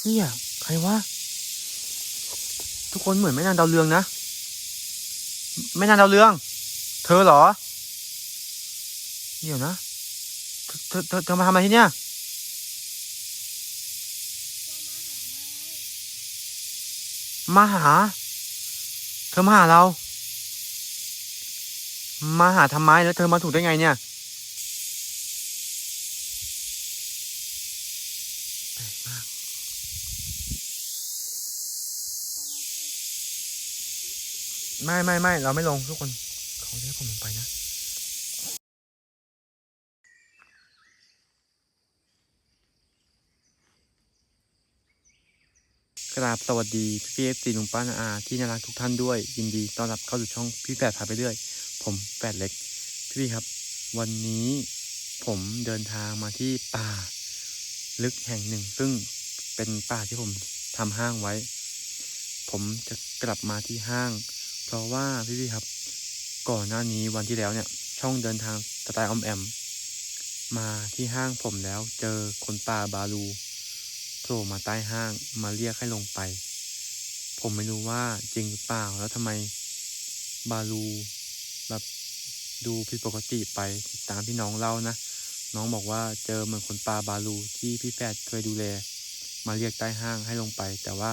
เฮียใครวะ ทุกคนเหมือนแม่นางดาวเรืองนะแม่นางดาวเรือง เธอเหรอ เดี๋ยวนะ เธอเธอเธอมาทำอะไรที่เนี่ยมาหา เธอมาหาเรา มาหาทำไมแล้วเธอมาถูกได้ไงเนี่ยแปลกมาก ไม่ไม่ไม่เราไม่ลงทุกคนเขาเรียกผมลงไปนะกราบสวัสดีพี่เอฟซีลุงป้านาอา ที่น่ารักทุกท่านด้วย ยินดีต้อนรับเข้าสู่ช่องพี่แปดพาไปเรื่อย ผมแปดเล็ก พี่ครับ วันนี้ผมเดินทางมาที่ป่า ลึกแห่งหนึ่ง ซึ่งเป็นป่าที่ผมทำห้างไว้ ผมจะกลับมาที่ห้าง เพราะว่าพี่พี่ๆครับ ก่อนหน้านี้วันที่แล้วเนี่ย ช่องเดินทางสไตล์ออมแอม มาที่ห้างผมแล้วเจอคนป่าบาลูโผล่มาใต้ห้างมาเรียกให้ลงไป ผมไม่รู้ว่าจริงหรือเปล่าแล้วทำไมบาลูแบบดูผิดปกติไปตามที่น้องเล่านะ น้องบอกว่าเจอเหมือนคนป่าบาลูที่พี่แฟดเคยดูแล มาเรียกใต้ห้างให้ลงไป แต่ว่า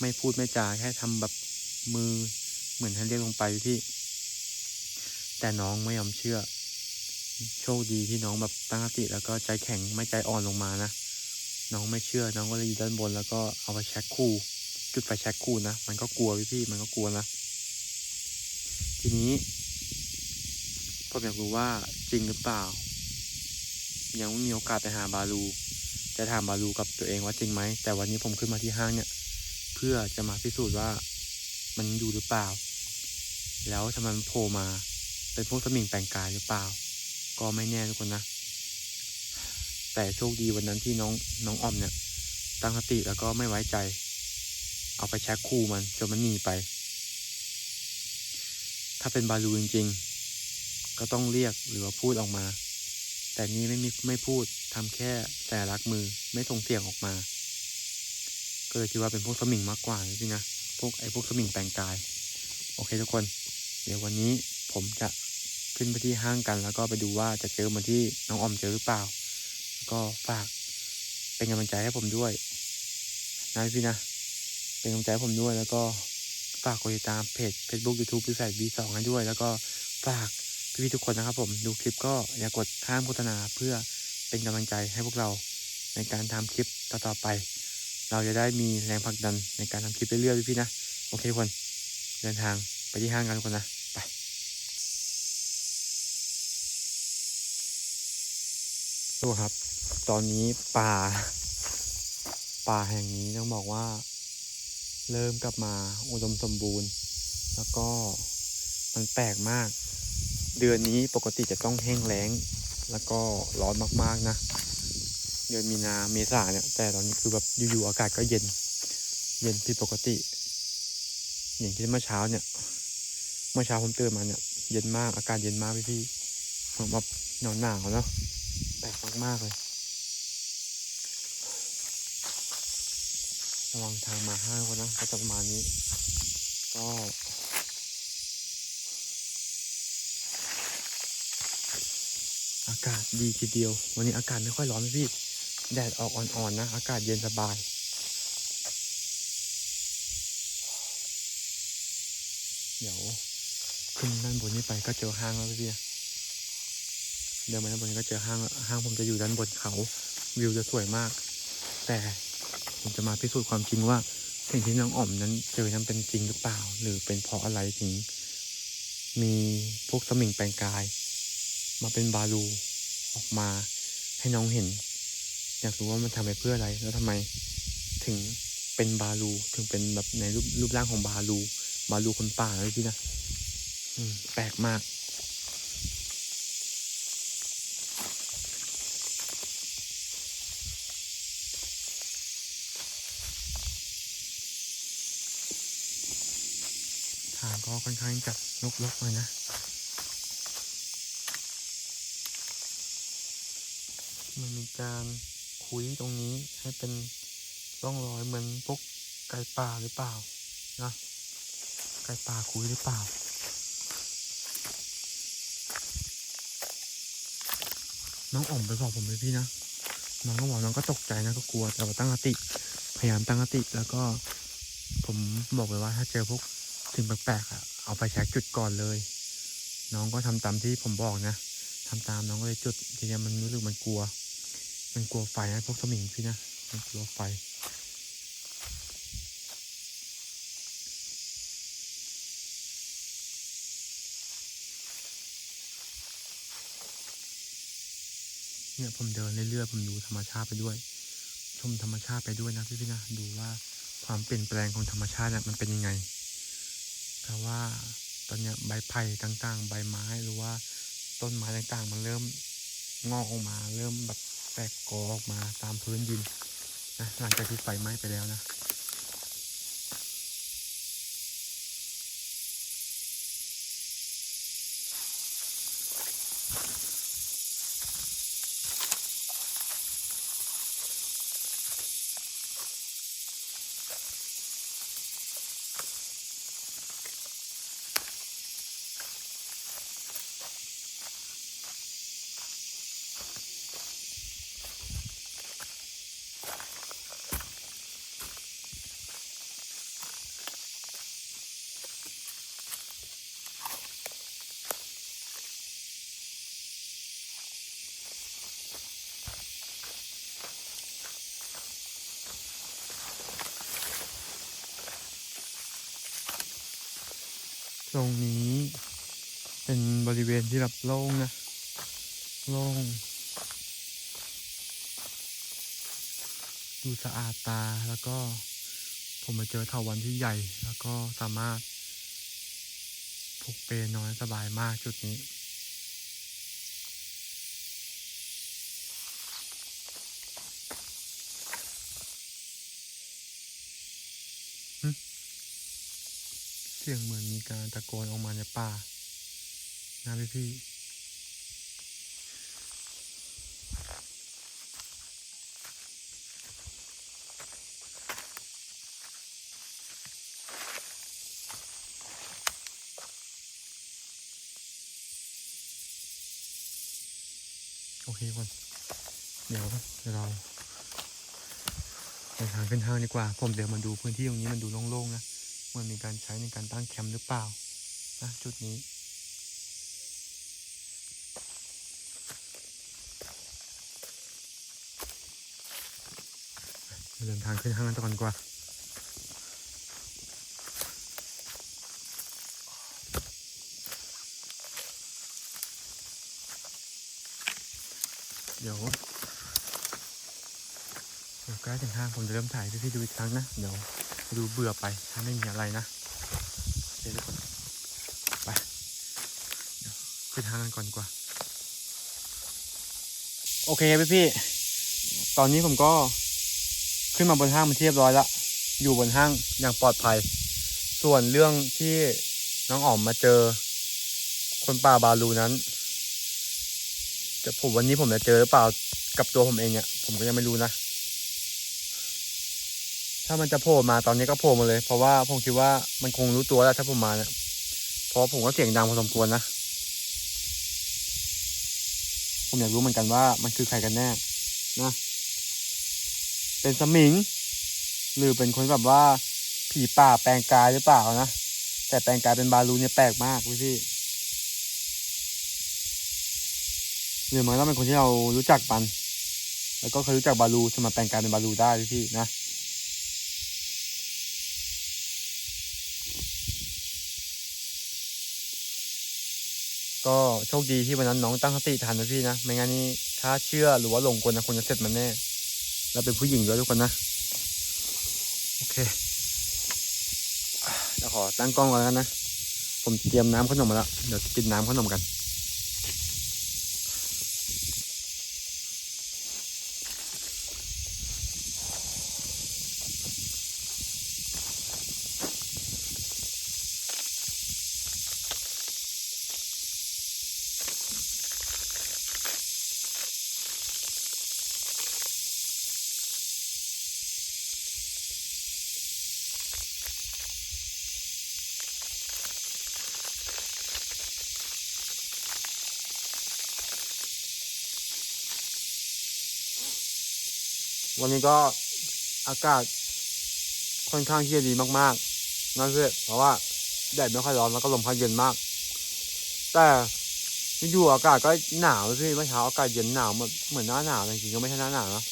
ไม่พูดไม่จาแค่ทำแบบมือ เหมือนให้เรียกลงไปพี่ แต่น้องไม่ยอมเชื่อ โชคดีที่น้องแบบตั้งสติแล้วก็ใจแข็งไม่ใจอ่อนลงมานะ น้องไม่เชื่อ น้องก็เลยอยู่ด้านบนแล้วก็เอาไปแช็คคู่ จุดไฟแช็คคู่นะ มันก็กลัวพี่พี่ๆมันก็กลัวนะ ทีนี้ผมอยากรู้ว่าจริงหรือเปล่า ยังไม่มีโอกาสไปหาบาลูจะถามบาลูกับตัวเองว่าจริงไหม แต่วันนี้ผมขึ้นมาที่ห้างเนี่ย เพื่อจะมาพิสูจน์ว่า มันอยู่หรือเปล่า แล้วทำไมมันโผล่มา เป็นพวกสมิงแปลงกายหรือเปล่า ก็ไม่แน่ทุกคนนะ แต่โชคดีวันนั้นที่น้องน้องออมเนี่ย ตั้งสติแล้วก็ไม่ไว้ใจ เอาไปแช็คคู่มันจนมันหนีไป ถ้าเป็นบาลูจริงๆ ก็ต้องเรียกหรือว่าพูดออกมา แต่นี่ไม่มีไม่พูดทำแค่แต่ลักมือไม่ส่งเสียงออกมา ก็เลยคิดว่าเป็นพวกสมิงมากกว่านะพี่นะ วกไอ้พวกสมิงแปลงกาย โอเคทุกคน เดี๋ยววันนี้ผมจะขึ้นไปที่ห้างกัน แล้วก็ไปดูว่าจะเจอเหมือนที่น้องออมเจอหรือเปล่า ก็ฝากเป็นกำลังใจให้ผมด้วยนะพี่นะ เป็นกำลังใจให้ผมด้วยแล้วก็ฝากกดติดตามเพจ Facebook YouTube พี่แฝด B2 ให้ด้วย แล้วก็ฝากพี่ๆทุกคนนะครับผมดูคลิปก็อย่ากดข้ามโฆษณาเพื่อเป็นกำลังใจให้พวกเราในการทำคลิปต่อๆไป เราจะได้มีแรงผลักดันในการทำคลิปเรื่อยๆพี่ๆนะ โอเคทุกคนเดินทางไปที่ห้างกันทุกคนนะไปดูครับ ตอนนี้ป่า ป่าแห่งนี้ต้องบอกว่า เริ่มกลับมาอุดมสมบูรณ์ แล้วก็มันแปลกมาก เดือนนี้ปกติจะต้องแห้งแล้ง แล้วก็ร้อนมากๆนะ เดือนมีนาเมษาเนี่ย แต่ตอนนี้คือแบบอยู่ๆอากาศก็เย็น เย็นผิดปกติ อย่างที่เมื่อเช้าเนี่ย เมื่อเช้าผมตื่นมาเนี่ย เย็นมาก อากาศเย็นมากพี่พี่ผมแบบหนาวหนาวเนาะแปลกมากๆเลย ระวังทางมาห้างคนนะก็จะประมาณนี้ ก็อากาศดีทีเดียว วันนี้อากาศไม่ค่อยร้อนพี่ แดดออกอ่อนๆนะ อากาศเย็นสบายเดี๋ยวขึ้นด้านบนนี้ไปก็เจอห้างแล้วพี่เดินมาด้านบนนี้ก็เจอห้างห้างผมจะอยู่ด้านบนเขา วิวจะสวยมาก แต่ผมจะมาพิสูจน์ความจริงว่าสิ่งที่น้องอ๋อมนั้นเจอนั้นเป็นจริงหรือเปล่า หรือเป็นเพราะอะไรถึง มีพวกสมิงแปลงกาย มาเป็นบาลูออกมาให้น้องเห็น อยากรู้ว่ามันทำไปเพื่ออะไร แล้วทำไมถึงเป็นบาลู ถึงเป็นแบบในรูปรูปร่างของบาลู บาลูคนป่าเลยพี่นะแปลกมาก ทางก็ค่อนข้างจะลกๆเลยนะมันมีการ คุยตรงนี้ให้เป็นร่องรอยเหมือนพวกไก่ป่าหรือเปล่านะไก่ป่าคุยหรือเปล่า น้องอ๋อมไปบอกผมเลยพี่นะน้องก็บอกน้องก็ตกใจนะก็กลัวแต่ว่าตั้งสติพยายามตั้งสติแล้วก็ผมบอกไปว่าถ้าเจอพวกสิ่งแปลกๆอะเอาไปแช็จุดก่อนเลย น้องก็ทำตามที่ผมบอกนะทำตามน้องก็เลยจุดทีนี้มันรู้สึกมันกลัว มันกลัวไฟนะพวกสมิงพี่นะมันกลัวไฟเนี่ยผมเดินเรื่อยๆผมดูธรรมชาติไปด้วย ชมธรรมชาติไปด้วยนะพี่พี่ๆนะดูว่าความเปลี่ยนแปลงของธรรมชาติเนี่ยมันเป็นยังไงเพราะว่าตอนเนี้ยใบไผ่ต่างๆ ใบไม้หรือว่าต้นไม้ต่างๆ มันเริ่มงอกออกมา เริ่มแบบ แตกกอออกมาตามพื้นดินนะหลังจากที่ไฟไหม้ไปแล้วนะ ตรงนี้เป็นบริเวณที่แบบโล่งนะ โล่ง ดูสะอาดตาแล้วก็ผมมาเจอเถาวันที่ใหญ่ แล้วก็สามารถพกเปนนอนสบายมากจุดนี้ เสียงเหมือนมีการตะโกนออกมาในป่านะพี่พี่โอเคก่อนเดี๋ยวเดี๋ยวเราไปทางขึ้นห้างดีกว่า ผมเดี๋ยวมาดูพื้นที่ตรงนี้มันดูโล่งๆนะ มันมีการใช้ในการตั้งแคมป์หรือเปล่านะจุดนี้ เดินทางขึ้นห้างกันก่อนกว่า เดี๋ยวเดี๋ยวใก ล้ถึงห้างผมจะเริ่มถ่ายพี่ๆดูอีกครั้งนะ เดี๋ยวดูเบื่อไปถ้าไม่มีอะไรนะโอเคทุกคนไปขึ้นทางกันก่อนดีกว่า โอเคพี่พี่ๆตอนนี้ผมก็ขึ้นมาบนห้างเป็นที่เรียบร้อยล้วอยู่บนห้างอย่างปลอดภัย ส่วนเรื่องที่น้องอ๋อมมาเจอ คนป่าบาลูนั้น จะผมวันนี้ผมจะเจอหรือเปล่ากับตัวผมเองเนี่ยผมก็ยังไม่รู้นะ ถ้ามันจะโผล่มาตอนนี้ก็โผล่มาเลย เพราะว่าผมคิดว่ามันคงรู้ตัวแล้วถ้าผมมาเนี่ยเพราะผมก็เสียงดังพอสมควรนะผมอยากรู้เหมือนกันว่ามันคือใครกันแน่นะ เป็นสมิง หรือเป็นคนแบบว่าผีป่าแปลงกายหรือเปล่านะ แต่แปลงกายเป็นบาลูเนี่ยแปลกมากพี่หรือมันต้องเป็นคนที่เรารู้จักมัน แล้วก็เคยรู้จักบาลูจะมาแปลงกายเป็นบาลูได้พี่นะ ก็โชคดีที่วันนั้นน้องตั้งสติทันนะพี่นะ ไม่งั้นนี่ถ้าเชื่อหรือว่าหลงกลนะคงจะเสร็จมันแน่ เราเป็นผู้หญิงด้วยทุกคนนะ โอเคเดี๋ยวขอตั้งกล้องก่อนแล้วกันนะ ผมเตรียมน้ำขนมมาแล้ว เดี๋ยวกินน้ำขนมกัน วันนี้ก็อากาศค่อนข้างที่จะดีมากๆนั่นสิเพราะว่าแดดไม่ค่อยร้อนแล้วก็ลมพัดเย็นมาก แต่อยู่อากาศก็หนาวสิเมื่อเช้าอากาศเย็นหนาวเหมือนเหมือนหน้าหนาวจริงๆก็ไม่ใช่หน้าหนาวนะ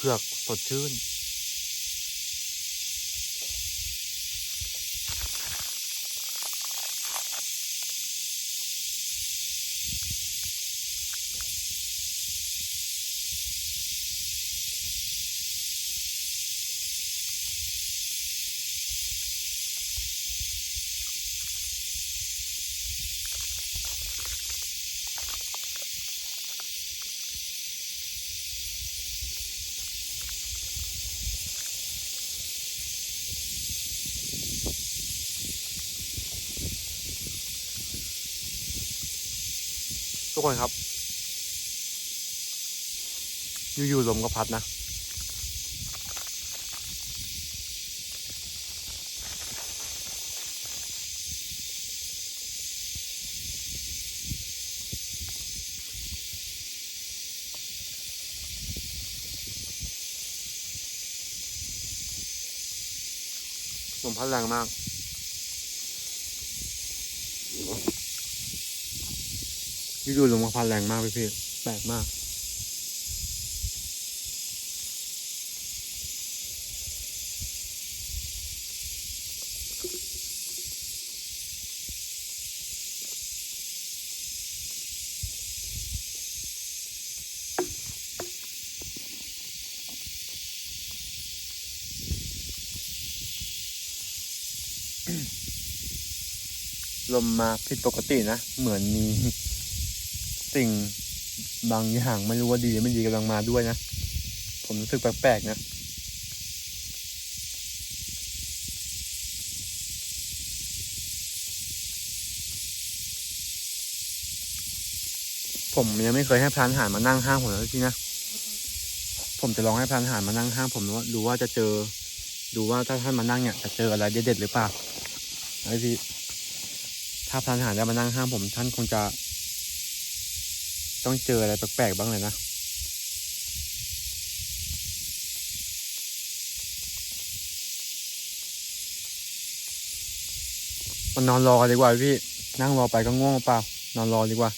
เผือกสดชื่น ทุกคนครับ อยู่ๆลมก็พัดนะ ลมพัดแรงมาก อยู่ๆลมก็พัดแรงมากพี่พี่ๆแปลกมาก ลมมาผิดปกตินะ เหมือนมี สิ่งบางอย่างไม่รู้ว่าดีหรือไม่ดีกำลังมาด้วยนะ ผมรู้สึกแปลกๆนะผมยังไม่เคยให้พรานหารมานั่งห้างผมเลยที่นะ ผมจะลองให้พรานหารมานั่งห้างผมดูว่าดูว่าจะเจอ ดูว่าถ้าท่านมานั่งเนี่ยจะเจออะไรเด็ดๆหรือเปล่าไอ้พี่ถ้าพรานหารได้มานั่งห้างผมท่านคงจะ ต้องเจออะไรแปลกๆบ้างเลยนะ มันนอนรอดีกว่าพี่ นั่งรอไปก็ง่วงเปล่า นอนรอดีกว่า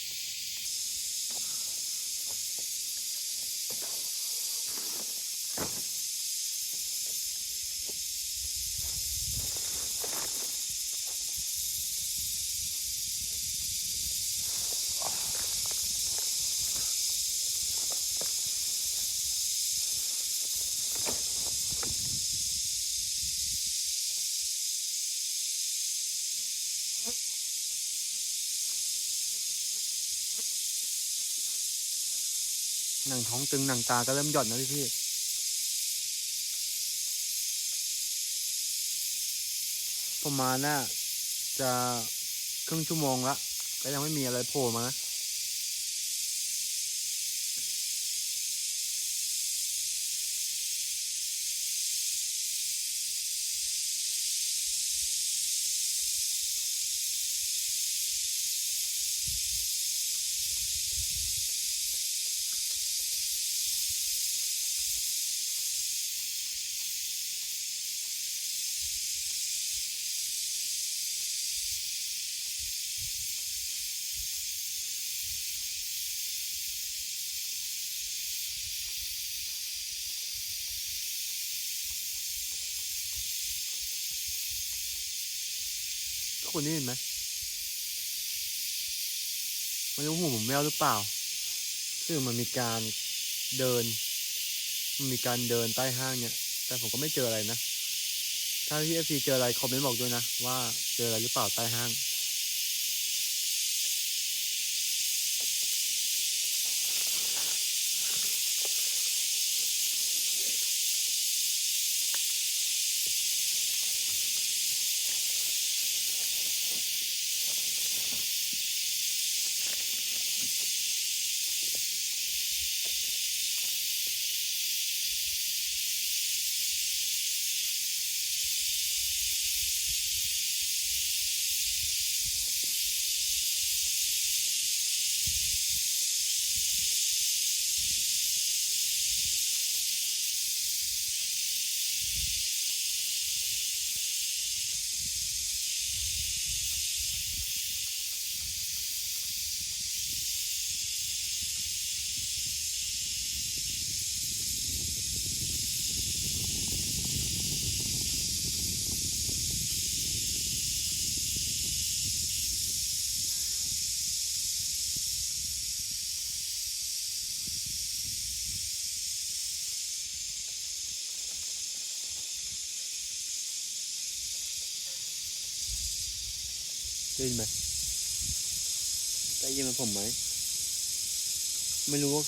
หนังท้องตึงหนังตาก็เริ่มหย่อนนะพี่พี่ประมาณน่ะจะครึ่งชั่วโมงละก็ยังไม่มีอะไรโผล่มานะ คนนี้เห็นไหมไม่รู้หูผมแววหรือเปล่าคือมันมีการเดิน มันมีการเดินใต้ห้างเนี่ย แต่ผมก็ไม่เจออะไรนะ ถ้าพี่เอฟซีเจออะไรคอมเมนต์บอกด้วยนะ ว่าเจออะไรหรือเปล่าใต้ห้าง ได้ยินไหมได้ยินมันผมไหม ไม่รู้ว่า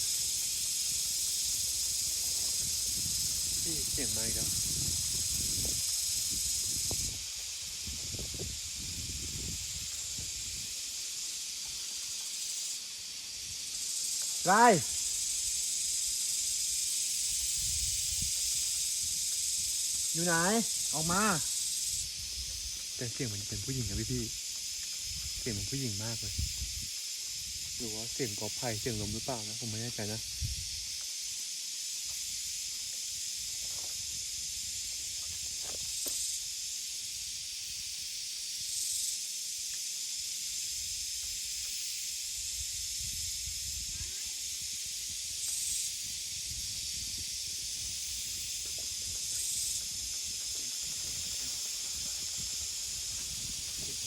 พี่เสียงมาอีกแล้วไรอยู่ไหน ออกมา แต่เสียงมันเป็นผู้หญิงนะพี่พี่ๆ เสียงของผู้หญิงมากเลย หรือว่าเสียงกอไผ่เสียงลมหรือเปล่านะ ผมไม่แน่ใจนะ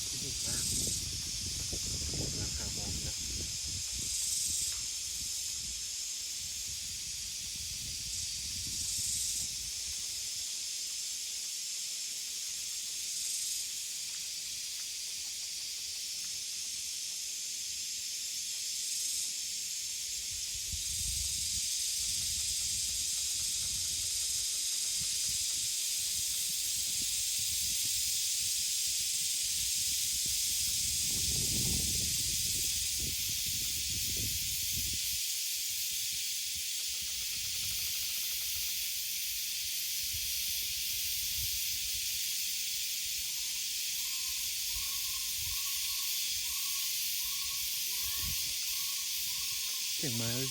ผู้หญิงมากกำลังหามองนะ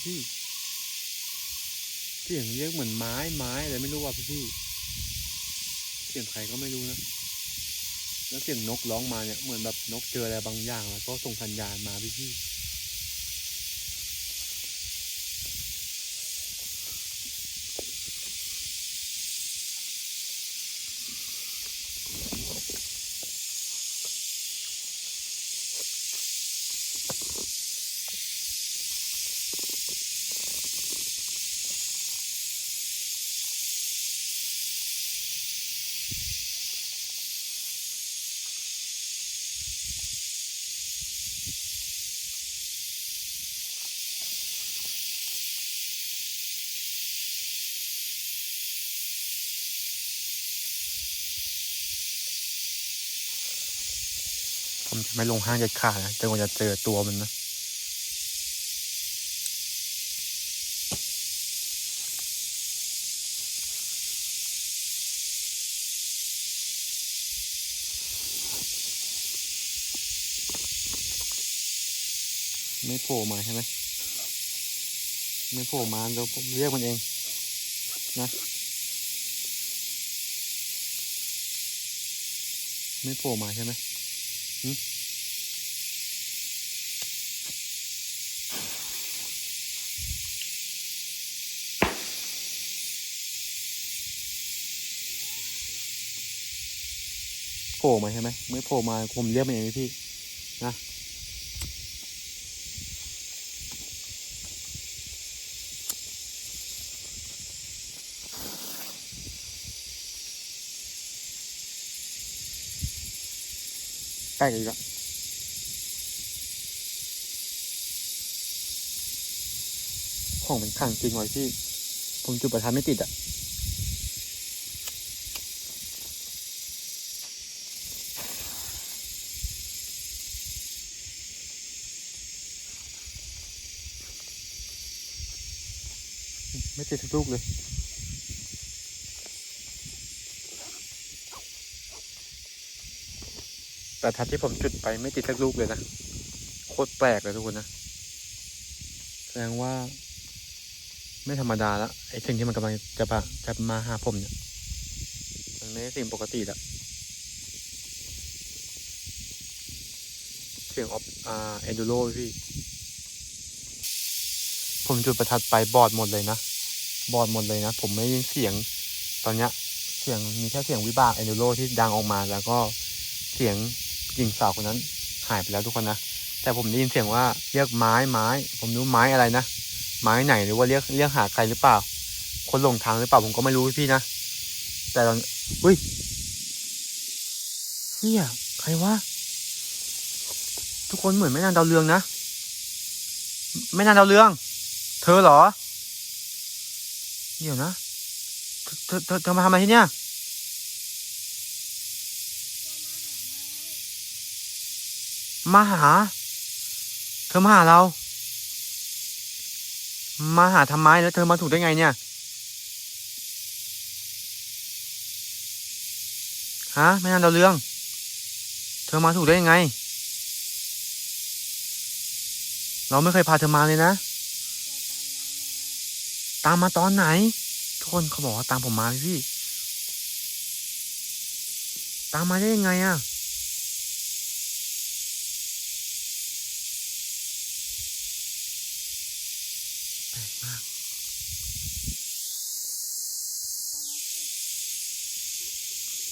เสียงเลยพี่เสียงเรียกเหมือนไม้ไม้อะไรไม่รู้ว่ะพี่พี่เสียงใครก็ไม่รู้นะแล้วเสียงนกร้องมาเนี่ยเหมือนแบบนกเจออะไรบางอย่างแล้วก็ส่งสัญญาณมาพี่พี่ ไม่ลงห้างเด็ดขาดนะจนกว่าจะเจอตัวมันนะไม่โผล่มาใช่ไหมไม่โผล่มาเดี๋ยวผมเรียกมันเองนะไม่โผล่มาใช่ไหมโผ ล่มาใช่ไหมไม่โผล่มาผมเรียกมันเองพี่นะใกล้กันอีกแล้วของมันขังจริงไว้พี่ผมจุดประทัดไม่ติดอะ ไม่ติดสักลูกเลยแต่ทัดที่ผมจุดไปไม่ติดสักลูกเลยนะ โคตรแปลกเลยทุกคนนะ แสดงว่า ไม่ธรรมดาละไอ้สิ่งที่มันกำลังจะมาจะมาหาผมเนี่ย มันไม่ใช่สิ่งปกติละเสียงออฟอ่าเอนดูโรพี่ ผมจุดประทัดไปบอดหมดเลยนะ บอดหมดเลยนะ ผมไม่ได้ยินเสียงตอนเนี้ยเสียงมีแค่เสียงวิบากเอนดูโรที่ดังออกมาแล้วก็เสียงหญิงสาวคนนั้นหายไปแล้วทุกคนนะแต่ผมได้ยินเสียงว่าเรียกไม้ไม้ ผมรู้ไม้อะไรนะไม้ไหนหรือว่าเรียกเรียกหาใครหรือเปล่า คนหลงทางหรือเปล่าผมก็ไม่รู้พี่นะแต่ตอนอุ้ยเฮียใครวะทุกคนเหมือนแม่นางดาวเรืองนะแม่นางดาวเรือง เธอเหรอ เดี๋ยวนะ เธอเธอเธอมาทำอะไรที่เนี่ยมาหา เธอมาหาเรา มาหาทำไมแล้วเธอมาถูกได้ไงเนี่ย ฮะแม่นางดาเรือง เธอมาถูกได้ยังไง เราไม่เคยพาเธอมาเลยนะ ตามมาตอนไหน ทุกคนเขาบอกว่าตามผมมาพี่ ตามมาได้ยังไงอะแปลกมาก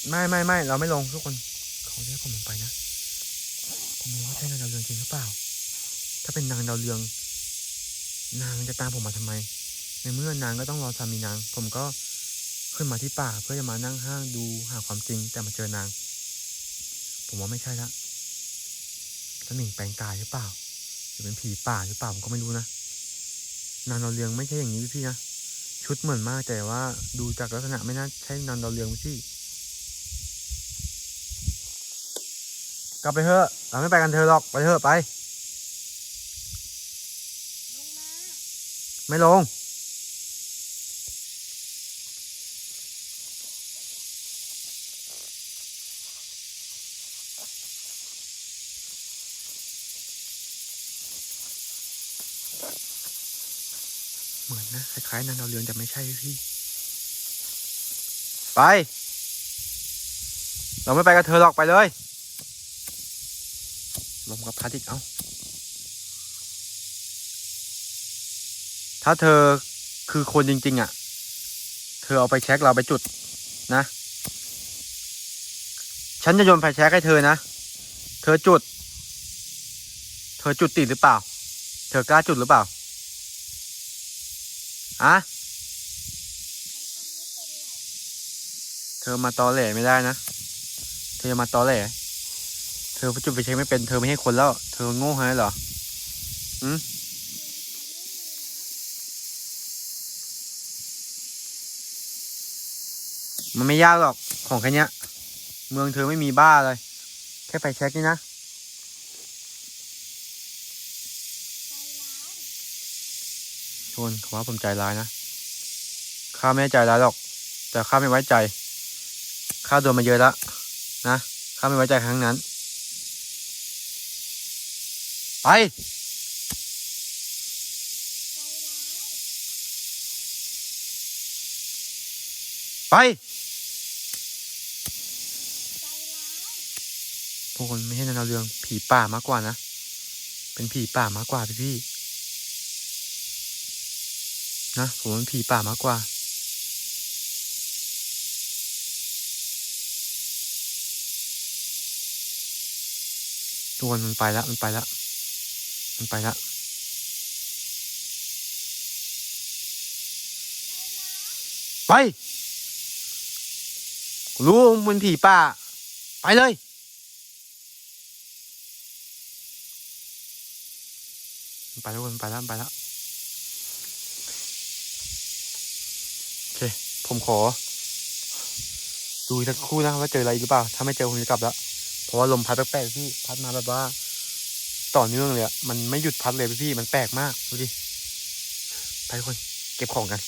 ไม่ไม่ไม่เราไม่ลงทุกคนเขาเรียกผมลงไปนะผมไม่รู้ว่าใช่นางดาวเรืองจริงหรือเปล่า ถ้าเป็นนางดาวเรือง นางจะตามผมมาทำไม ในเมื่อนางก็ต้องรอสามีนาง ผมก็ขึ้นมาที่ป่าเพื่อจะมานั่งห้างดูหาความจริงแต่มาเจอนาง ผมว่าไม่ใช่ละสมิงแปลงกายหรือเปล่าหรือเป็นผีป่าหรือเปล่าผมก็ไม่รู้นะนางดาวเรืองไม่ใช่อย่างนี้พี่นะชุดเหมือนมากแต่ว่าดูจากลักษณะไม่น่าใช่นางดาวเรืองพี่กลับไปเถอะเราไม่ไปกันเธอหรอกไปเถอะไป ไม่ลง เหมือนนะคล้ายๆนางดาวเรืองแต่ไม่ใช่พี่ ไป เราไม่ไปกับเธอหรอกไปเลย ลมกับพัดอีกเอ้า ถ้าเธอคือคนจริง ๆ อะ เธอเอาไปแช็คเราไปจุดนะ ฉันจะโยนไฟแช็คให้เธอนะ เธอจุด เธอจุดติดหรือเปล่า เธอกล้าจุดหรือเปล่าอะเธอมาตอแหลไม่ได้นะ เธอจะมาตอแหล เธอจุดไฟแช็คไม่เป็น เธอไม่ให้คนแล้ว เธอโง่ฮะเหรออืมมันไม่ยากหรอกของแค่เนี้ยเมืองเธอไม่มีบ้าเลย แค่ไฟแช็กนี่นะ ชวนเขาว่าผมใจร้ายนะข้าไม่ใจร้ายหรอก แต่ข้าไม่ไว้ใจข้าโดนมาเยอะแล้วนะข้าไม่ไว้ใจครั้งนั้น ไปไปพวกคนไม่ใช่นางดาวเรืองผีป่ามากกว่านะ เป็นผีป่ามากกว่าพี่พี่ นะผมว่าเป็นผีป่ามากกว่าทุกคนมันไปแล้วมันไปแล้วมันไปแล้วไปรู้มึงเป็นผีป่า ไปเลย ไปแล้วมันไปแล้วไปแล้ว โอเค ผมขอ ดูอีกสักครู่นะว่าเจออะไรหรือเปล่า ถ้าไม่เจอผมจะกลับแล้ว เพราะว่าลมพัดแปลกๆพี่พัดมาแบบว่า ต่อเนื่องเลยอะมันไม่หยุดพัดเลยพี่มันแปลกมากดูดิไปทุกคน เก็บของกัน